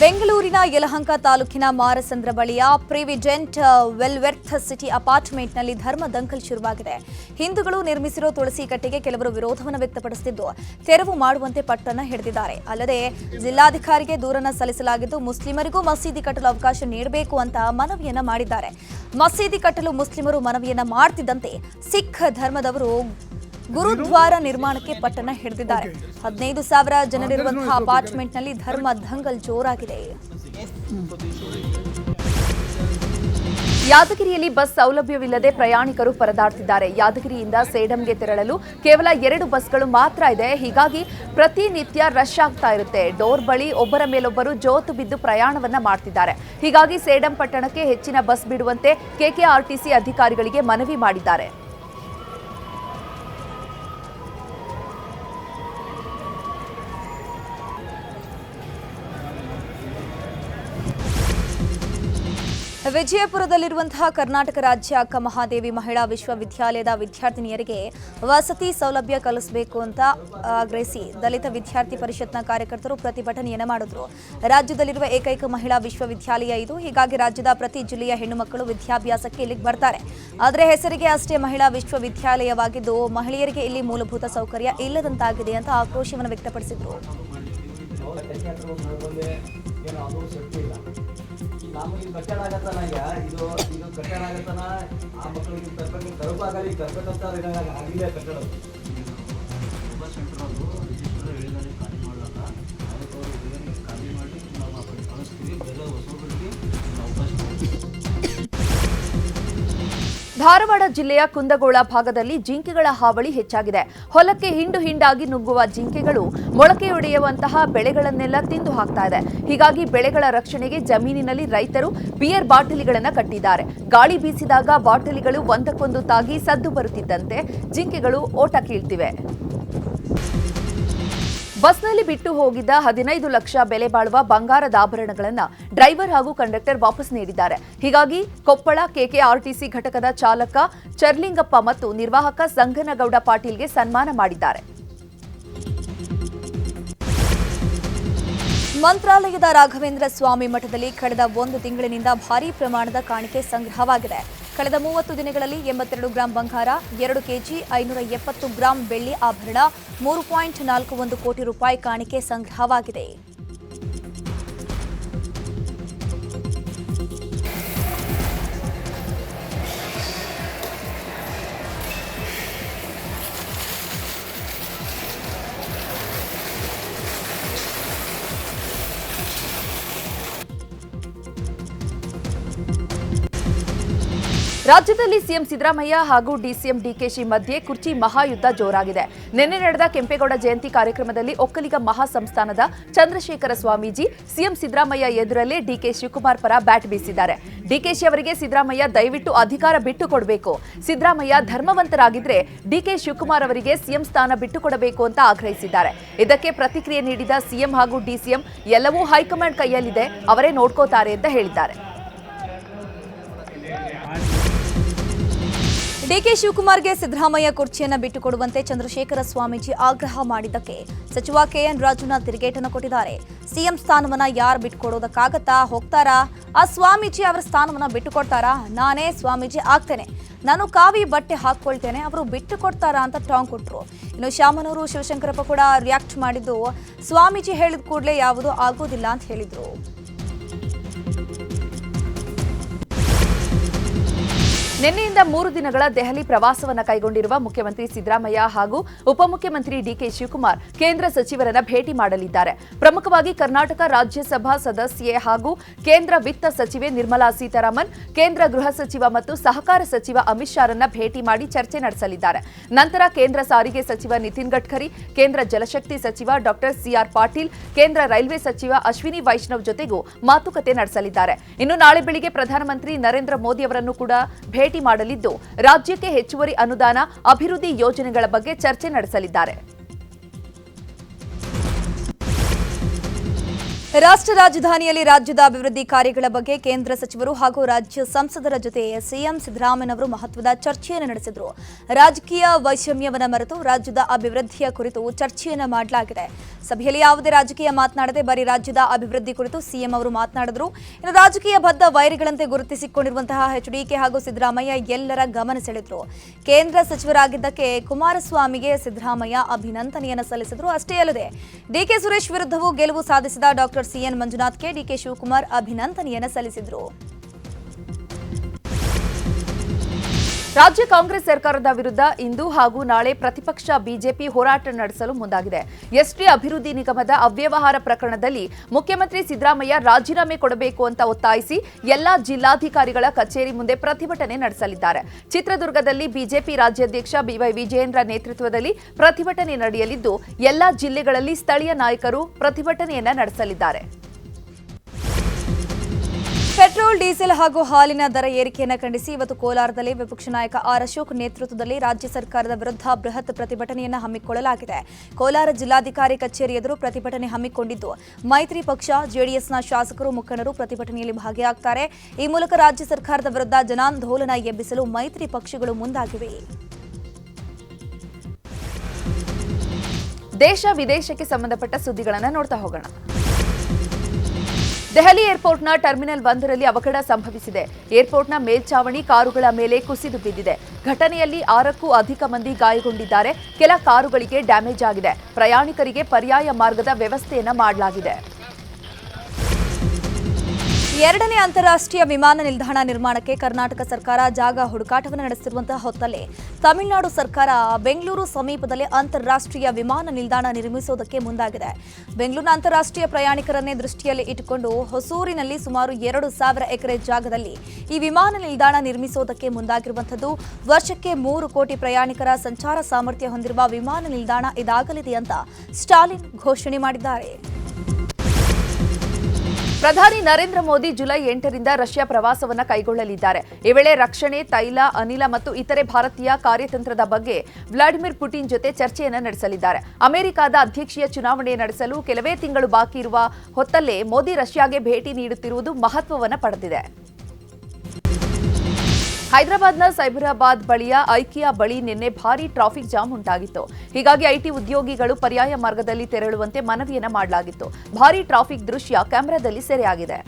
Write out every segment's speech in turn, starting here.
ಬೆಂಗಳೂರಿನ ಯಲಹಂಕ ತಾಲೂಕಿನ ಮಾರಸಂದ್ರ ಬಳಿಯ ಪ್ರಿವಿಜೆಂಟ್ ವೆಲ್ವೆರ್ತ್ ಸಿಟಿ ಅಪಾರ್ಟ್ಮೆಂಟ್ನಲ್ಲಿ ಧರ್ಮ ದಂಕಲ್ ಶುರುವಾಗಿದೆ. ಹಿಂದೂಗಳು ನಿರ್ಮಿಸಿರೋ ತುಳಸಿ ಕಟ್ಟೆಗೆ ಕೆಲವರು ವಿರೋಧವನ್ನು ವ್ಯಕ್ತಪಡಿಸುತ್ತಿದ್ದು ತೆರವು ಮಾಡುವಂತೆ ಪಟ್ಟನ್ನು ಹಿಡಿದಿದ್ದಾರೆ. ಅಲ್ಲದೆ, ಜಿಲ್ಲಾಧಿಕಾರಿಗೆ ದೂರನ್ನು ಸಲ್ಲಿಸಲಾಗಿದ್ದು, ಮುಸ್ಲಿಮರಿಗೂ ಮಸೀದಿ ಕಟ್ಟಲು ಅವಕಾಶ ನೀಡಬೇಕು ಅಂತ ಮನವಿಯನ್ನ ಮಾಡಿದ್ದಾರೆ. ಮಸೀದಿ ಕಟ್ಟಲು ಮುಸ್ಲಿಮರು ಮನವಿಯನ್ನ ಮಾಡ್ತಿದ್ದಂತೆ ಸಿಖ್ ಧರ್ಮದವರು ಗುರುದ್ವಾರ ನಿರ್ಮಾಣಕ್ಕೆ ಪಟ್ಟಣ ಹಿಡಿದಿದ್ದಾರೆ. ಹದಿನೈದು ಸಾವಿರ ಜನರಿರುವಂತಹ ಅಪಾರ್ಟ್ಮೆಂಟ್ನಲ್ಲಿ ಧರ್ಮ ದಂಗಲ್ ಜೋರಾಗಿದೆ. ಯಾದಗಿರಿಯಲ್ಲಿ ಬಸ್ ಸೌಲಭ್ಯವಿಲ್ಲದೆ ಪ್ರಯಾಣಿಕರು ಪರದಾಡ್ತಿದ್ದಾರೆ. ಯಾದಗಿರಿಯಿಂದ ಸೇಡಂಗೆ ತೆರಳಲು ಕೇವಲ ಎರಡು ಬಸ್ಗಳು ಮಾತ್ರ ಇದೆ. ಹೀಗಾಗಿ ಪ್ರತಿನಿತ್ಯ ರಶ್ ಆಗ್ತಾ ಇರುತ್ತೆ. ಡೋರ್ ಬಳಿ ಒಬ್ಬರ ಮೇಲೊಬ್ಬರು ಜೋತು ಬಿದ್ದು ಪ್ರಯಾಣವನ್ನ ಮಾಡ್ತಿದ್ದಾರೆ. ಹೀಗಾಗಿ ಸೇಡಂ ಪಟ್ಟಣಕ್ಕೆ ಹೆಚ್ಚಿನ ಬಸ್ ಬಿಡುವಂತೆ ಕೆಕೆಆರ್ಟಿಸಿ ಅಧಿಕಾರಿಗಳಿಗೆ ಮನವಿ ಮಾಡಿದ್ದಾರೆ. ವಿಜಯಪುರದಲ್ಲಿರುವಂತಹ ಕರ್ನಾಟಕ ರಾಜ್ಯ ಅಕ್ಕ ಮಹಾದೇವಿ ಮಹಿಳಾ ವಿಶ್ವವಿದ್ಯಾಲಯದ ವಿದ್ಯಾರ್ಥಿನಿಯರಿಗೆ ವಸತಿ ಸೌಲಭ್ಯ ಕಲಿಸಬೇಕು ಅಂತ ಆಗ್ರಹಿಸಿ ದಲಿತ ವಿದ್ಯಾರ್ಥಿ ಪರಿಷತ್ನ ಕಾರ್ಯಕರ್ತರು ಪ್ರತಿಭಟನೆಯನ್ನು ಮಾಡಿದ್ರು. ರಾಜ್ಯದಲ್ಲಿರುವ ಏಕೈಕ ಮಹಿಳಾ ವಿಶ್ವವಿದ್ಯಾಲಯ ಇದು. ಹೀಗಾಗಿ ರಾಜ್ಯದ ಪ್ರತಿ ಜಿಲ್ಲೆಯ ಹೆಣ್ಣು ಮಕ್ಕಳು ವಿದ್ಯಾಭ್ಯಾಸಕ್ಕೆ ಇಲ್ಲಿಗೆ ಬರ್ತಾರೆ. ಆದರೆ ಹೆಸರಿಗೆ ಅಷ್ಟೇ ಮಹಿಳಾ ವಿಶ್ವವಿದ್ಯಾಲಯವಾಗಿದ್ದು, ಮಹಿಳೆಯರಿಗೆ ಇಲ್ಲಿ ಮೂಲಭೂತ ಸೌಕರ್ಯ ಇಲ್ಲದಂತಾಗಿದೆ ಅಂತ ಆಕ್ರೋಶವನ್ನು ವ್ಯಕ್ತಪಡಿಸಿದ್ರು. ನಮಗೆ ಇದು ಕಟ್ಟಡ ಆಗತ್ತನ ಈಗ? ಇದು ಇದು ಕಟ್ಟಡ ಆಗತ್ತನ ಆ ಮಕ್ಕಳಿಗೆ ತರಬೇಕು ತಲುಪಾಗಲಿ ತರಬೇಕಂತ ಆಗಿದೆ ಕಟ್ಟಡ ಧಾರವಾಡ ಜಿಲ್ಲೆಯ ಕುಂದಗೋಳ ಭಾಗದಲ್ಲಿ ಜಿಂಕೆಗಳ ಹಾವಳಿ ಹೆಚ್ಚಾಗಿದೆ. ಹೊಲಕ್ಕೆ ಹಿಂಡು ಹಿಂಡಾಗಿ ನುಗ್ಗುವ ಜಿಂಕೆಗಳು ಮೊಳಕೆಯೊಡೆಯುವಂತಹ ಬೆಳೆಗಳನ್ನೆಲ್ಲ ತಿಂದು ಹಾಕ್ತಾ ಇದೆ. ಹೀಗಾಗಿ ಬೆಳೆಗಳ ರಕ್ಷಣೆಗೆ ಜಮೀನಿನಲ್ಲಿ ರೈತರು ಬಿಯರ್ ಬಾಟಲಿಗಳನ್ನು ಕಟ್ಟಿದ್ದಾರೆ. ಗಾಳಿ ಬೀಸಿದಾಗ ಬಾಟಲಿಗಳು ಒಂದಕ್ಕೊಂದು ತಾಗಿ ಸದ್ದು ಬರುತ್ತಿದ್ದಂತೆ ಜಿಂಕೆಗಳು ಓಟ ಕೀಳ್ತಿವೆ. ಬಸ್ನಲ್ಲಿ ಬಿಟ್ಟು ಹೋಗಿದ್ದ ಹದಿನೈದು ಲಕ್ಷ ಬೆಲೆ ಬಾಳುವ ಬಂಗಾರದ ಆಭರಣಗಳನ್ನು ಡ್ರೈವರ್ ಹಾಗೂ ಕಂಡಕ್ಟರ್ ವಾಪಸ್ ನೀಡಿದ್ದಾರೆ. ಹೀಗಾಗಿ ಕೊಪ್ಪಳ ಕೆಕೆಆರ್ಟಿಸಿ ಘಟಕದ ಚಾಲಕ ಚರ್ಲಿಂಗಪ್ಪ ಮತ್ತು ನಿರ್ವಾಹಕ ಸಂಗನಗೌಡ ಪಾಟೀಲ್ಗೆ ಸನ್ಮಾನ ಮಾಡಿದ್ದಾರೆ. ಮಂತ್ರಾಲಯದ ರಾಘವೇಂದ್ರ ಸ್ವಾಮಿ ಮಠದಲ್ಲಿ ಕಳೆದ ಒಂದು ತಿಂಗಳಿನಿಂದ ಭಾರೀ ಪ್ರಮಾಣದ ಕಾಣಿಕೆ ಸಂಗ್ರಹವಾಗಿದೆ. ಕಳೆದ ಮೂವತ್ತು ದಿನಗಳಲ್ಲಿ ಎಂಬತ್ತೆರಡು ಗ್ರಾಂ ಬಂಗಾರ, ಎರಡು ಕೆಜಿ ಐನೂರ ಎಪ್ಪತ್ತು ಗ್ರಾಂ ಬೆಳ್ಳಿ ಆಭರಣ, ಮೂರು ಪಾಯಿಂಟ್ ನಾಲ್ಕು ಒಂದು ಕೋಟಿ ರೂಪಾಯಿ ಕಾಣಿಕೆ ಸಂಗ್ರಹವಾಗಿದೆ. ರಾಜ್ಯದಲ್ಲಿ ಸಿಎಂ ಸಿದ್ದರಾಮಯ್ಯ ಹಾಗೂ ಡಿಸಿಎಂ ಡಿಕೆಶಿ ಮಧ್ಯೆ ಕುರ್ಚಿ ಮಹಾಯುದ್ಧ ಜೋರಾಗಿದೆ. ನಿನ್ನೆ ನಡೆದ ಕೆಂಪೇಗೌಡ ಜಯಂತಿ ಕಾರ್ಯಕ್ರಮದಲ್ಲಿ ಒಕ್ಕಲಿಗ ಮಹಾಸಂಸ್ಥಾನದ ಚಂದ್ರಶೇಖರ ಸ್ವಾಮೀಜಿ ಸಿಎಂ ಸಿದ್ದರಾಮಯ್ಯ ಎದುರಲ್ಲೇ ಡಿಕೆ ಶಿವಕುಮಾರ್ ಪರ ಬ್ಯಾಟ್ ಬೀಸಿದ್ದಾರೆ. ಡಿಕೆಶಿ ಅವರಿಗೆ ಸಿದ್ದರಾಮಯ್ಯ ದಯವಿಟ್ಟು ಅಧಿಕಾರ ಬಿಟ್ಟು ಕೊಡಬೇಕು ಸಿದ್ದರಾಮಯ್ಯ ಧರ್ಮವಂತರಾಗಿದ್ರೆ ಡಿಕೆ ಶಿವಕುಮಾರ್ ಅವರಿಗೆ ಸಿಎಂ ಸ್ಥಾನ ಬಿಟ್ಟುಕೊಡಬೇಕು ಅಂತ ಆಗ್ರಹಿಸಿದ್ದಾರೆ. ಇದಕ್ಕೆ ಪ್ರತಿಕ್ರಿಯೆ ನೀಡಿದ ಸಿಎಂ ಹಾಗೂ ಡಿಸಿಎಂ ಎಲ್ಲವೂ ಹೈಕಮಾಂಡ್ ಕೈಯಲ್ಲಿದೆ, ಅವರೇ ನೋಡ್ಕೋತಾರೆ ಅಂತ ಹೇಳಿದ್ದಾರೆ. ಡಿಕೆ ಶಿವಕುಮಾರ್ಗೆ ಸಿದ್ದರಾಮಯ್ಯ ಕುರ್ಚಿಯನ್ನು ಬಿಟ್ಟುಕೊಡುವಂತೆ ಚಂದ್ರಶೇಖರ ಸ್ವಾಮೀಜಿ ಆಗ್ರಹ ಮಾಡಿದ್ದಕ್ಕೆ ಸಚಿವ ಕೆಎನ್ ರಾಜುನ ತಿರುಗೇಟನ್ನು ಕೊಟ್ಟಿದ್ದಾರೆ. ಸಿಎಂ ಸ್ಥಾನವನ್ನ ಯಾರು ಬಿಟ್ಟುಕೊಡೋದಕ್ಕಾಗತ್ತಾ ಹೋಗ್ತಾರಾ? ಆ ಸ್ವಾಮೀಜಿ ಅವರ ಸ್ಥಾನವನ್ನ ಬಿಟ್ಟುಕೊಡ್ತಾರಾ? ನಾನೇ ಸ್ವಾಮೀಜಿ ಆಗ್ತೇನೆ. ನಾನು ಕಾವಿ ಬಟ್ಟೆ ಹಾಕೊಳ್ತೇನೆ ಅವರು ಬಿಟ್ಟು ಕೊಡ್ತಾರಾ ಅಂತ ಟಾಂಗ್ ಕೊಟ್ಟರು ಇನ್ನು ಶಾಮನೂರು ಶಿವಶಂಕರಪ್ಪ ಕೂಡ ರಿಯಾಕ್ಟ್ ಮಾಡಿದ್ದು, ಸ್ವಾಮೀಜಿ ಹೇಳಿದ ಕೂಡಲೇ ಯಾವುದೂ ಆಗೋದಿಲ್ಲ ಅಂತ ಹೇಳಿದ್ರು. ನಿನ್ನೆಯಿಂದ ಮೂರು ದಿನಗಳ ದೆಹಲಿ ಪ್ರವಾಸವನ್ನು ಕೈಗೊಂಡಿರುವ ಮುಖ್ಯಮಂತ್ರಿ ಸಿದ್ದರಾಮಯ್ಯ ಹಾಗೂ ಉಪಮುಖ್ಯಮಂತ್ರಿ ಡಿಕೆ ಶಿವಕುಮಾರ್ ಕೇಂದ್ರ ಸಚಿವರನ್ನ ಭೇಟಿ ಮಾಡಲಿದ್ದಾರೆ. ಪ್ರಮುಖವಾಗಿ ಕರ್ನಾಟಕ ರಾಜ್ಯಸಭಾ ಸದಸ್ಯೆ ಹಾಗೂ ಕೇಂದ್ರ ವಿತ್ತ ಸಚಿವೆ ನಿರ್ಮಲಾ ಸೀತಾರಾಮನ್, ಕೇಂದ್ರ ಗೃಹ ಸಚಿವ ಮತ್ತು ಸಹಕಾರ ಸಚಿವ ಅಮಿತ್ ಶಾರನ್ನ ಭೇಟಿ ಮಾಡಿ ಚರ್ಚೆ ನಡೆಸಲಿದ್ದಾರೆ. ನಂತರ ಕೇಂದ್ರ ಸಾರಿಗೆ ಸಚಿವ ನಿತಿನ್ ಗಡ್ಕರಿ, ಕೇಂದ್ರ ಜಲಶಕ್ತಿ ಸಚಿವ ಡಾಕ್ಟರ್ ಸಿಆರ್ ಪಾಟೀಲ್, ಕೇಂದ್ರ ರೈಲ್ವೆ ಸಚಿವ ಅಶ್ವಿನಿ ವೈಷ್ಣವ್ ಜೊತೆಗೂ ಮಾತುಕತೆ ನಡೆಸಲಿದ್ದಾರೆ. ಇನ್ನು ನಾಳೆ ಬೆಳಿಗ್ಗೆ ಪ್ರಧಾನಮಂತ್ರಿ ನರೇಂದ್ರ ಮೋದಿ ಅವರನ್ನು ಕೂಡ ಭೇಟಿ ಮಾಡಲಿದ್ದು, ರಾಜ್ಯಕ್ಕೆ ಹೆಚ್ಚುವರಿ ಅನುದಾನ, ಅಭಿವೃದ್ಧಿ ಯೋಜನೆಗಳ ಬಗ್ಗೆ ಚರ್ಚೆ ನಡೆಸಲಿದ್ದಾರೆ. ರಾಷ್ಟ್ರ ರಾಜಧಾನಿಯಲ್ಲಿ ರಾಜ್ಯದ ಅಭಿವೃದ್ಧಿ ಕಾರ್ಯಗಳ ಬಗ್ಗೆ ಕೇಂದ್ರ ಸಚಿವರು ಹಾಗೂ ರಾಜ್ಯ ಸಂಸದರ ಜೊತೆ ಸಿಎಂ ಸಿದ್ದರಾಮಯ್ಯನವರು ಮಹತ್ವದ ಚರ್ಚೆಯನ್ನು ನಡೆಸಿದರು. ರಾಜಕೀಯ ವೈಷಮ್ಯವನ್ನು ಮರೆತು ರಾಜ್ಯದ ಅಭಿವೃದ್ಧಿಯ ಕುರಿತು ಚರ್ಚೆಯನ್ನು ಮಾಡಲಾಗಿದೆ. ಸಭೆಯಲ್ಲಿ ಯಾವುದೇ ರಾಜಕೀಯ ಮಾತನಾಡದೆ ಬರೀ ರಾಜ್ಯದ ಅಭಿವೃದ್ಧಿ ಕುರಿತು ಸಿಎಂ ಅವರು ಮಾತನಾಡಿದರು. ಇನ್ನು ರಾಜಕೀಯ ಬದ್ಧ ವೈರಿಗಳಂತೆ ಗುರುತಿಸಿಕೊಂಡಿರುವಂತಹ ಎಚ್ಡಿಕೆ ಹಾಗೂ ಸಿದ್ದರಾಮಯ್ಯ ಎಲ್ಲರ ಗಮನ ಸೆಳೆದರು. ಕೇಂದ್ರ ಸಚಿವರಾಗಿದ್ದಕ್ಕೆ ಕುಮಾರಸ್ವಾಮಿಗೆ ಸಿದ್ದರಾಮಯ್ಯ ಅಭಿನಂದನೆಯನ್ನು ಸಲ್ಲಿಸಿದರು. ಅಷ್ಟೇ ಅಲ್ಲದೆ ಡಿಕೆ ಸುರೇಶ್ ವಿರುದ್ಧವೂ ಗೆಲುವು ಸಾಧಿಸಿದ ಡಾಕ್ಟರ್ ಸಿಎನ್ ಮಂಜುನಾಥ್ಗೆ ಡಿಕೆ ಶಿವಕುಮಾರ್ ಅಭಿನಂದನೆಯನ್ನು ಸಲ್ಲಿಸಿದ್ರು. ರಾಜ್ಯ ಕಾಂಗ್ರೆಸ್ ಸರ್ಕಾರದ ವಿರುದ್ಧ ಇಂದು ಹಾಗೂ ನಾಳೆ ಪ್ರತಿಪಕ್ಷ ಬಿಜೆಪಿ ಹೋರಾಟ ನಡೆಸಲು ಮುಂದಾಗಿದೆ. ಎಸ್ಟಿ ಅಭಿವೃದ್ಧಿ ನಿಗಮದ ಅವ್ಯವಹಾರ ಪ್ರಕರಣದಲ್ಲಿ ಮುಖ್ಯಮಂತ್ರಿ ಸಿದ್ದರಾಮಯ್ಯ ರಾಜೀನಾಮೆ ಕೊಡಬೇಕು ಅಂತ ಒತ್ತಾಯಿಸಿ ಎಲ್ಲಾ ಜಿಲ್ಲಾಧಿಕಾರಿಗಳ ಕಚೇರಿ ಮುಂದೆ ಪ್ರತಿಭಟನೆ ನಡೆಸಲಿದ್ದಾರೆ. ಚಿತ್ರದುರ್ಗದಲ್ಲಿ ಬಿಜೆಪಿ ರಾಜ್ಯಾಧ್ಯಕ್ಷ ಬಿವೈ ವಿಜಯೇಂದ್ರ ನೇತೃತ್ವದಲ್ಲಿ ಪ್ರತಿಭಟನೆ ನಡೆಯಲಿದ್ದು, ಎಲ್ಲಾ ಜಿಲ್ಲೆಗಳಲ್ಲಿ ಸ್ಥಳೀಯ ನಾಯಕರು ಪ್ರತಿಭಟನೆಯನ್ನ ನಡೆಸಲಿದ್ದಾರೆ. ಪೆಟ್ರೋಲ್, ಡೀಸೆಲ್ ಹಾಗೂ ಹಾಲಿನ ದರ ಏರಿಕೆಯನ್ನು ಖಂಡಿಸಿ ಇವತ್ತು ಕೋಲಾರದಲ್ಲಿ ವಿಪಕ್ಷ ನಾಯಕ ಆರ್ ಅಶೋಕ್ ನೇತೃತ್ವದಲ್ಲಿ ರಾಜ್ಯ ಸರ್ಕಾರದ ವಿರುದ್ಧ ಬೃಹತ್ ಪ್ರತಿಭಟನೆಯನ್ನು ಹಮ್ಮಿಕೊಳ್ಳಲಾಗಿದೆ. ಕೋಲಾರ ಜಿಲ್ಲಾಧಿಕಾರಿ ಕಚೇರಿ ಎದುರು ಪ್ರತಿಭಟನೆ ಹಮ್ಮಿಕೊಂಡಿದ್ದು. ಮೈತ್ರಿ ಪಕ್ಷ, ಜೆಡಿಎಸ್ನ ಶಾಸಕರು, ಮುಖಂಡರು ಪ್ರತಿಭಟನೆಯಲ್ಲಿ ಭಾಗಿಯಾಗ್ತಾರೆ. ಈ ಮೂಲಕ ರಾಜ್ಯ ಸರ್ಕಾರದ ವಿರುದ್ಧ ಜನಾಂದೋಲನ ಎಬ್ಬಿಸಲು ಮೈತ್ರಿ ಪಕ್ಷಗಳು ಮುಂದಾಗಿವೆ. ದೇಶ ವಿದೇಶಕ್ಕೆ ಸಂಬಂಧಪಟ್ಟ ಸುದ್ದಿಗಳನ್ನು ನೋಡ್ತಾ ಹೋಗೋಣ. ದೆಹಲಿ ಏರ್ಪೋರ್ಟ್ನ ಟರ್ಮಿನಲ್ ಒಂದರಲ್ಲಿ ಅವಘಡ ಸಂಭವಿಸಿದೆ. ಏರ್ಪೋರ್ಟ್ನ ಮೇಲ್ಚಾವಣಿ ಕಾರುಗಳ ಮೇಲೆ ಕುಸಿದು ಬಿದ್ದಿದೆ. ಘಟನೆಯಲ್ಲಿ ಆರಕ್ಕೂ ಅಧಿಕ ಮಂದಿ ಗಾಯಗೊಂಡಿದ್ದಾರೆ. ಕೆಲ ಕಾರುಗಳಿಗೆ ಡ್ಯಾಮೇಜ್ ಆಗಿದೆ. ಪ್ರಯಾಣಿಕರಿಗೆ ಪರ್ಯಾಯ ಮಾರ್ಗದ ವ್ಯವಸ್ಥೆಯನ್ನ ಮಾಡಲಾಗಿದೆ. ಎರಡನೇ ಅಂತಾರಾಷ್ಟ್ರೀಯ ವಿಮಾನ ನಿಲ್ದಾಣ ನಿರ್ಮಾಣಕ್ಕೆ ಕರ್ನಾಟಕ ಸರ್ಕಾರ ಜಾಗ ಹುಡುಕಾಟವನ್ನು ನಡೆಸಿರುವಂತಹ ಹೊತ್ತಲ್ಲೇ ತಮಿಳುನಾಡು ಸರ್ಕಾರ ಬೆಂಗಳೂರು ಸಮೀಪದಲ್ಲೇ ಅಂತಾರಾಷ್ಟ್ರೀಯ ವಿಮಾನ ನಿಲ್ದಾಣ ನಿರ್ಮಿಸುವುದಕ್ಕೆ ಮುಂದಾಗಿದೆ. ಬೆಂಗಳೂರಿನ ಅಂತಾರಾಷ್ಟ್ರೀಯ ಪ್ರಯಾಣಿಕರನ್ನೇ ದೃಷ್ಟಿಯಲ್ಲಿ ಇಟ್ಟುಕೊಂಡು ಹೊಸೂರಿನಲ್ಲಿ ಸುಮಾರು ಎರಡು ಸಾವಿರ ಎಕರೆ ಜಾಗದಲ್ಲಿ ಈ ವಿಮಾನ ನಿಲ್ದಾಣ ನಿರ್ಮಿಸುವುದಕ್ಕೆ ಮುಂದಾಗಿರುವಂಥದ್ದು. ವರ್ಷಕ್ಕೆ ಮೂರು ಕೋಟಿ ಪ್ರಯಾಣಿಕರ ಸಂಚಾರ ಸಾಮರ್ಥ್ಯ ಹೊಂದಿರುವ ವಿಮಾನ ನಿಲ್ದಾಣ ಇದಾಗಲಿದೆ ಅಂತ ಸ್ಟಾಲಿನ್ ಘೋಷಣೆ ಮಾಡಿದ್ದಾರೆ. ಪ್ರಧಾನಿ ನರೇಂದ್ರ ಮೋದಿ ಜುಲೈ ಎಂಟರಿಂದ ರಷ್ಯಾ ಪ್ರವಾಸವನ್ನು ಕೈಗೊಳ್ಳಲಿದ್ದಾರೆ. ಈ ವೇಳೆ ರಕ್ಷಣೆ, ತೈಲ, ಅನಿಲ ಮತ್ತು ಇತರೆ ಭಾರತೀಯ ಕಾರ್ಯತಂತ್ರದ ಬಗ್ಗೆ ವ್ಲಾಡಿಮಿರ್ ಪುಟಿನ್ ಜೊತೆ ಚರ್ಚೆಯನ್ನು ನಡೆಸಲಿದ್ದಾರೆ. ಅಮೆರಿಕದ ಅಧ್ಯಕ್ಷೀಯ ಚುನಾವಣೆ ನಡೆಸಲು ಕೆಲವೇ ತಿಂಗಳು ಬಾಕಿ ಇರುವ ಹೊತ್ತಲ್ಲೇ ಮೋದಿ ರಷ್ಯಾಗೆ ಭೇಟಿ ನೀಡುತ್ತಿರುವುದು ಮಹತ್ವವನ್ನು ಪಡೆದಿದೆ. ಹೈದರಾಬಾದ್ನ ಸೈಬರಾಬಾದ್ ಬಳಿಯ ಐಕಿಯಾ ಬಳಿ ನಿನ್ನೆ ಭಾರೀ ಟ್ರಾಫಿಕ್ ಜಾಮ್ ಉಂಟಾಗಿತ್ತು. ಹೀಗಾಗಿ ಐಟಿ ಉದ್ಯೋಗಿಗಳು ಪರ್ಯಾಯ ಮಾರ್ಗದಲ್ಲಿ ತೆರಳುವಂತೆ ಮನವಿಯನ್ನ ಮಾಡಲಾಗಿತ್ತು. ಭಾರೀ ಟ್ರಾಫಿಕ್ ದೃಶ್ಯ ಕ್ಯಾಮೆರಾದಲ್ಲಿ ಸೆರೆಯಾಗಿದೆ.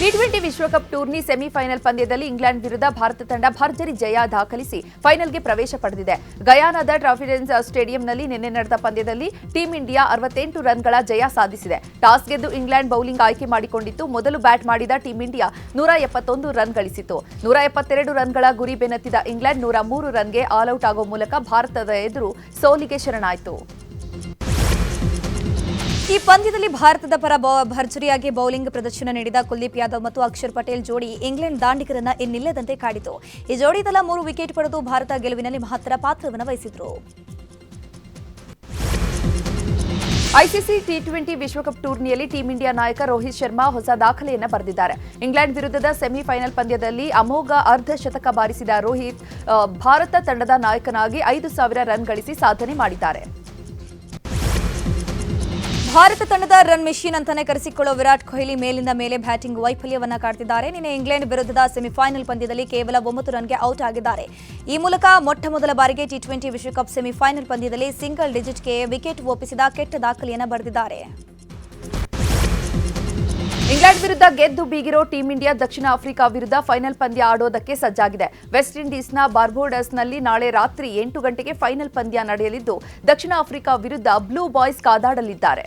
ಟಿ ಟ್ವೆಂಟಿ ವಿಶ್ವಕಪ್ ಟೂರ್ನಿ ಸೆಮಿಫೈನಲ್ ಪಂದ್ಯದಲ್ಲಿ ಇಂಗ್ಲೆಂಡ್ ವಿರುದ್ಧ ಭಾರತ ತಂಡ ಭರ್ಜರಿ ಜಯ ದಾಖಲಿಸಿ ಫೈನಲ್ಗೆ ಪ್ರವೇಶ ಪಡೆದಿದೆ. ಗಯಾನಾದ ಟ್ರಾಫಿಡೆನ್ಸ್ ಸ್ಟೇಡಿಯಂನಲ್ಲಿ ನಿನ್ನೆ ನಡೆದ ಪಂದ್ಯದಲ್ಲಿ ಟೀಂ ಇಂಡಿಯಾ ಅರವತ್ತೆಂಟು ರನ್ಗಳ ಜಯ ಸಾಧಿಸಿದೆ. ಟಾಸ್ ಗೆದ್ದು ಇಂಗ್ಲೆಂಡ್ ಬೌಲಿಂಗ್ ಆಯ್ಕೆ ಮಾಡಿಕೊಂಡಿತ್ತು ಮೊದಲು ಬ್ಯಾಟ್ ಮಾಡಿದ ಟೀಂ ಇಂಡಿಯಾ ನೂರ ಎಪ್ಪತ್ತೊಂದು ರನ್ ಗಳಿಸಿತು ನೂರ ಎಪ್ಪತ್ತೆರಡು ರನ್ಗಳ ಗುರಿ ಬೆನ್ನತ್ತಿದ ಇಂಗ್ಲೆಂಡ್ ನೂರ ಮೂರು ರನ್ಗೆ ಆಲ್ಔಟ್ ಆಗೋ ಮೂಲಕ ಭಾರತದ ಎದುರು ಸೋಲಿಗೆ ಶರಣಾಯಿತು. ಈ ಪಂದ್ಯದಲ್ಲಿ ಭಾರತದ ಪರ ಭರ್ಜರಿಯಾಗಿ ಬೌಲಿಂಗ್ ಪ್ರದರ್ಶನ ನೀಡಿದ ಕುಲ್ದೀಪ್ ಯಾದವ್ ಮತ್ತು ಅಕ್ಷರ್ ಪಟೇಲ್ ಜೋಡಿ ಇಂಗ್ಲೆಂಡ್ ದಾಂಡಿಗರನ್ನ ಇನ್ನಿಲ್ಲದಂತೆ ಕಾಡಿತು. ಈ ಜೋಡಿ ತಲಾ ಮೂರು ವಿಕೆಟ್ ಪಡೆದು ಭಾರತ ಗೆಲುವಿನಲ್ಲಿ ಮಹತ್ತರ ಪಾತ್ರವನ್ನು ವಹಿಸಿದ್ರು. ಐಸಿಸಿ ಟಿ ಟ್ವೆಂಟಿ ವಿಶ್ವಕಪ್ ಟೂರ್ನಿಯಲ್ಲಿ ಟೀಂ ಇಂಡಿಯಾ ನಾಯಕ ರೋಹಿತ್ ಶರ್ಮಾ ಹೊಸ ದಾಖಲೆಯನ್ನು ಬರೆದಿದ್ದಾರೆ. ಇಂಗ್ಲೆಂಡ್ ವಿರುದ್ಧದ ಸೆಮಿಫೈನಲ್ ಪಂದ್ಯದಲ್ಲಿ ಅಮೋಘ ಅರ್ಧ ಶತಕ ಬಾರಿಸಿದ ರೋಹಿತ್ ಭಾರತ ತಂಡದ ನಾಯಕನಾಗಿ ಐದು ಸಾವಿರ ರನ್ ಗಳಿಸಿ ಸಾಧನೆ ಮಾಡಿದ್ದಾರೆ. ಭಾರತ ತಂಡದ ರನ್ ಮೆಷಿನ್ ಅಂತಾನೆ ಕರೆಸಿಕೊಳ್ಳೋ ವಿರಾಟ್ ಕೊಹ್ಲಿ ಮೇಲಿಂದ ಮೇಲೆ ಬ್ಯಾಟಿಂಗ್ ವೈಫಲ್ಯವನ್ನ ಕಾಡ್ತಿದ್ದಾರೆ. ನಿನ್ನೆ ಇಂಗ್ಲೆಂಡ್ ವಿರುದ್ಧದ ಸೆಮಿಫೈನಲ್ ಪಂದ್ಯದಲ್ಲಿ ಕೇವಲ ಒಂಬತ್ತು ರನ್ಗೆ ಔಟ್ ಆಗಿದ್ದಾರೆ. ಈ ಮೂಲಕ ಮೊಟ್ಟ ಮೊದಲ ಬಾರಿಗೆ ಟಿ ಟ್ವೆಂಟಿ ವಿಶ್ವಕಪ್ ಸೆಮಿಫೈನಲ್ ಪಂದ್ಯದಲ್ಲಿ ಸಿಂಗಲ್ ಡಿಜಿಟ್ಗೆ ವಿಕೆಟ್ ಒಪ್ಪಿಸಿದ ಕೆಟ್ಟ ದಾಖಲೆಯನ್ನು ಬರೆದಿದ್ದಾರೆ. ಇಂಗ್ಲೆಂಡ್ ವಿರುದ್ಧ ಗೆದ್ದು ಬೀಗಿರೋ ಟೀಂ ಇಂಡಿಯಾ ದಕ್ಷಿಣ ಆಫ್ರಿಕಾ ವಿರುದ್ಧ ಫೈನಲ್ ಪಂದ್ಯ ಆಡೋದಕ್ಕೆ ಸಜ್ಜಾಗಿದೆ. ವೆಸ್ಟ್ ಇಂಡೀಸ್ನ ಬಾರ್ಬೋಡಸ್ನಲ್ಲಿ ನಾಳೆ ರಾತ್ರಿ ಎಂಟು ಗಂಟೆಗೆ ಫೈನಲ್ ಪಂದ್ಯ ನಡೆಯಲಿದ್ದು, ದಕ್ಷಿಣ ಆಫ್ರಿಕಾ ವಿರುದ್ಧ ಬ್ಲೂ ಬಾಯ್ಸ್ ಕಾದಾಡಲಿದ್ದಾರೆ.